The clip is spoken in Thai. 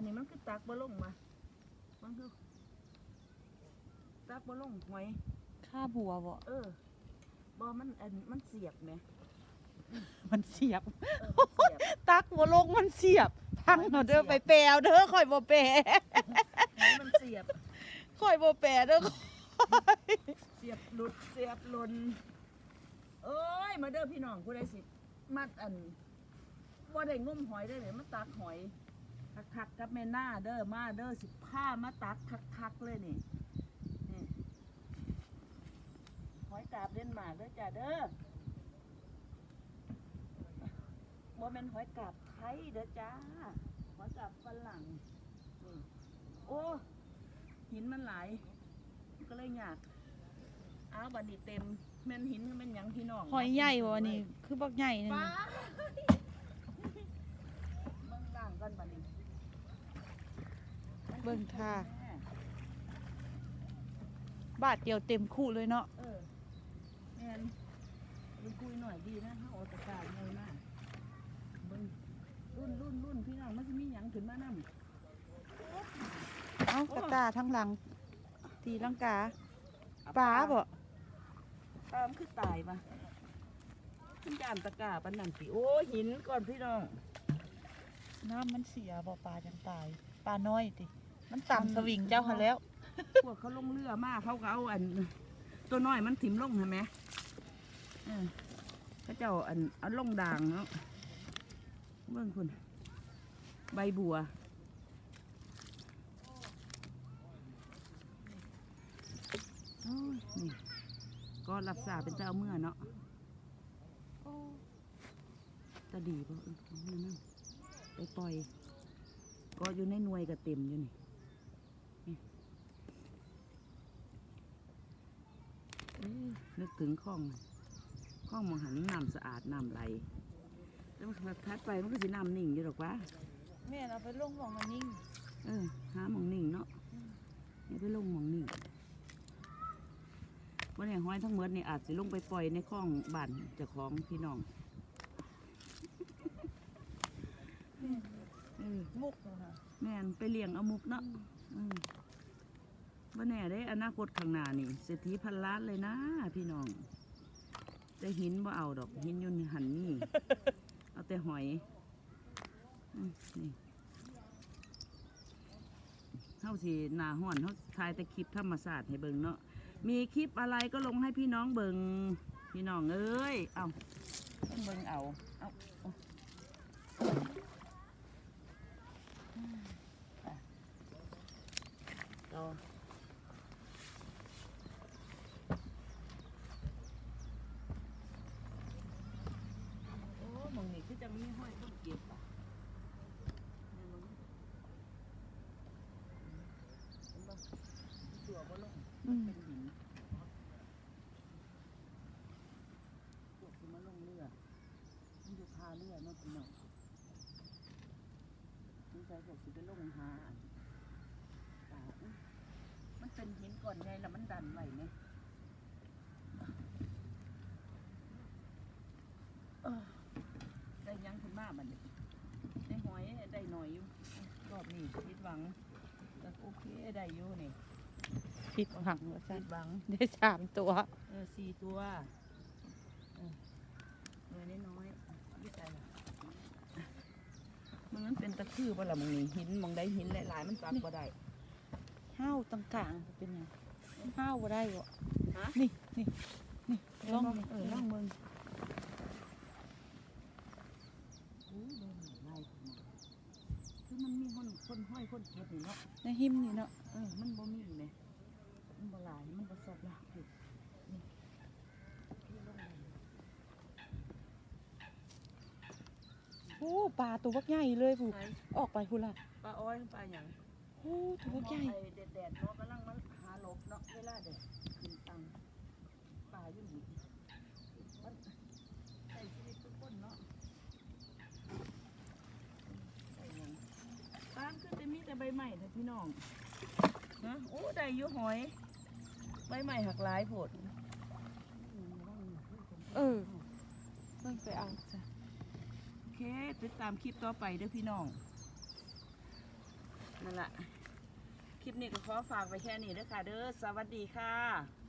นนี้มันคือตักบ่ลงมามันคือตักบ่ลงหอยข้าบัวบ่เออบ่มันอันมันเสียบไหมมันเสียบ เออมันเสียบ ตักบ่ลงมันเสียบ พังเอาเด้อไปแปลเอาเด้อข่อยบ่แปลหอยมันเสียบ ข่อยบ่แปลเด้อเสียบหลุดเสียบหล่นเอ้ย มาเด้อพี่น้องผู้ใดสิมัดอันว่าได้งมหอยได้เลยมาตักหอย คักๆกับแม่หน้าเด้อมาเด้อสิผ้ามาตักคักๆเลยนี่นี่หอยกาบเล่นหมากเด้อจ้าเด้อบ่แม่นหอยกาบไทยเด้อจ้าหอยกาบฝรั่งนี่โอ้หินมันหลายก็เลยยากอ้าวบัดนี้เต็มแม่นหินแม่นหยังพี่น้องหอยใหญ่บ่นี่คือบักใหญ่นึงป้าเบิ่งด่างกันบัดนี้ เบิ่งท่าบาทเดียวเต็มคู่เลยเนาะเออแม่นดูคุยหน่อยดีนะเฮาเอาตะกร้าใหญ่มากเบิ่งรุ่นรุ่นรุ่นพี่น้องมันสิมีหยังขึ้นมานำเอ้าตะกร้าทั้งหลัง ตีลังกาปลาบ่ปลามันคือตายปะขึ้นจานตะกร้าปานนั่นสิโอ้หินก่อนพี่น้องน้ำมันเสียบ่ปลาจังตายปลาน้อยติ มันต่ำสวิงเจ้าหันแล้ว พวกเขาลงเรือมากเขาก็เอาอัน ตัวน้อยมันถิ่มลงเห็นไหมเออเขาเจ้าอันเอาลงด่างเนาะเบิ่งคุณ ใบบัว โอ้ยนี่ก็รับสาเป็นเจ้าเมื่อเนาะตาดีป่ะเออเอาเมื่อนั่นไปปล่อย ก็อยู่ในหน่วยก็เต็มอยู่นี่ เอ้ย นึกถึงคลองคลองมองหันน้ำสะอาดน้ำไหลแล้วมันพัดไปมันก็สิน้ำนิ่งอยู่หรอกวะแม่เอาไปลงหมองมันนิ่ง เออหาหมองนิ่งเนาะนี่ไปลงหมองนิ่งวันนี้ห้อยทั้งหมดนี่อาจสิลงไปปล่อยในคลองบ้านเจ้าของพี่น้องเออมุกเลยค่ะแม่นไปเลี้ยงเอามุกเนาะอืม ว่าแน่ได้อนาคตข้างหน้านี่เศรษฐีพันล้านเลยนะพี่น้อง แต่หินบ่เอาดอกหินอยุ่นหันนี่ เอาแต่หอยอืมนี่เฮาสิหนาห่อนเฮาถ่ายแต่คลิปธรรมศาสตร์ให้เบิ่งเนาะมีคลิปอะไรก็ลงให้พี่น้องเบิ่งพี่น้องเอ้ยเอาเพิ่นเบิ่งเอาเอาเอาอืมไปต่อโอ้หมองนี่คือจะมีห้อยต้นเกียบอะแม่นบ่เห็นบ่เสือบ่ลง อืม เป็นหินพวกที่มาลงเรือ มันอยู่พาเรือเนาะพี่น้องสงสัยพวกสิไปลงหาอันป่าอุ๊ยมันเป็นหินก่อนไงแล้วมันดันไหวไหมเอ้อได้ยังขึ้นมาบัดนี้ได้หอยได้หน่อยอยู่รอบนี้คิดหวังแต่โอเคได้อยู่นี่ผิดหวังว่าคิซั่นดหวังได้สามตัว เออสี่ตัวเออหน่วยน้อยๆยี่ใจละ มันมันเป็นตะคือบ่ล่ะมึงนี่หินมองได้หินหลายๆมันปักบ่ได้ห้าวต่างๆเป็นหยังห้าวบ่ได้บ่ฮะนี่นี่นี่ลองนี่เออล่องเบิ่งอู้เบิ่งลายของมันคือมันมีคนคนห้อยคนเก็บนี่เนาะในหิมนี่เนาะเออมันบ่มีเลยมันบ่หลายมันบ่สดละนี่นี่ที่ลงเลย โอ้ปลาตัวบักใหญ่เลยผู้ไหนออกไปพุ่นล่ะปลาอ้อยปลาหยังโอ้ตัวบักใหญ่ไอ้แดดๆเนาะกำลังมันหาหลบเนาะเวลาแดดขึ้นตังป่าอยู่นี่มันใช้ชีวิตทุกคนเนาะได้หยังปลาคือแต่มีแต่ใบใหม่เถอะพี่น้องนะโอ้ได้อยู่หอย ใบใหม่หักหลายโพดเออเพิ่งไปเอาจ้ะโอ เคติดตามคลิปต่อไปเด้อพี่น้องนั่นแหละคลิปนี้ก็ขอฝากไว้แค่นี้เด้อค่ะเด้อสวัสดีค่ะ